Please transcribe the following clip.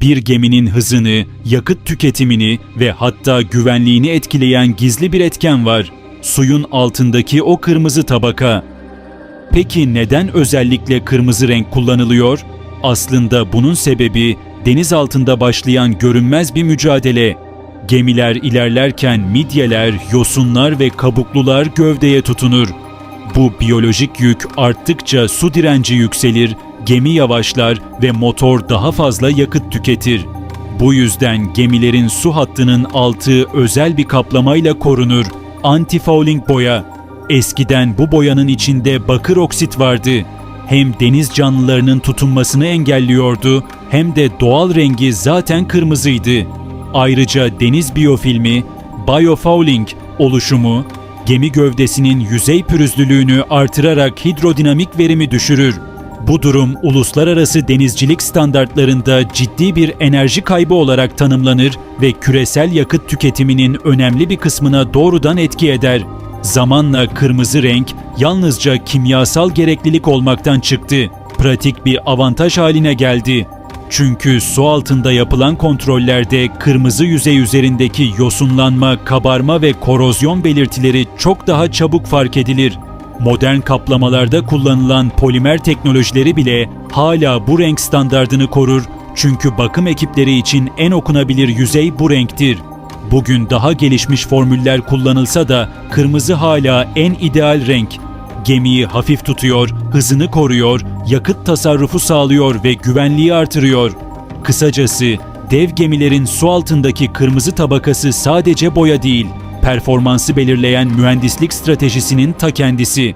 Bir geminin hızını, yakıt tüketimini ve hatta güvenliğini etkileyen gizli bir etken var. Suyun altındaki o kırmızı tabaka. Peki neden özellikle kırmızı renk kullanılıyor? Aslında bunun sebebi deniz altında başlayan görünmez bir mücadele. Gemiler ilerlerken midyeler, yosunlar ve kabuklular gövdeye tutunur. Bu biyolojik yük arttıkça su direnci yükselir, gemi yavaşlar ve motor daha fazla yakıt tüketir. Bu yüzden gemilerin su hattının altı özel bir kaplamayla korunur. Anti-fouling boya. Eskiden bu boyanın içinde bakır oksit vardı. Hem deniz canlılarının tutunmasını engelliyordu hem de doğal rengi zaten kırmızıydı. Ayrıca deniz biyofilmi, biofouling oluşumu, gemi gövdesinin yüzey pürüzlülüğünü artırarak hidrodinamik verimi düşürür. Bu durum uluslararası denizcilik standartlarında ciddi bir enerji kaybı olarak tanımlanır ve küresel yakıt tüketiminin önemli bir kısmına doğrudan etki eder. Zamanla kırmızı renk yalnızca kimyasal gereklilik olmaktan çıktı. Pratik bir avantaj haline geldi. Çünkü su altında yapılan kontrollerde kırmızı yüzey üzerindeki yosunlanma, kabarma ve korozyon belirtileri çok daha çabuk fark edilir. Modern kaplamalarda kullanılan polimer teknolojileri bile hala bu renk standardını korur çünkü bakım ekipleri için en okunabilir yüzey bu renktir. Bugün daha gelişmiş formüller kullanılsa da kırmızı hala en ideal renk. Gemiyi hafif tutuyor, hızını koruyor, yakıt tasarrufu sağlıyor ve güvenliği artırıyor. Kısacası dev gemilerin su altındaki kırmızı tabakası sadece boya değil, performansı belirleyen mühendislik stratejisinin ta kendisi.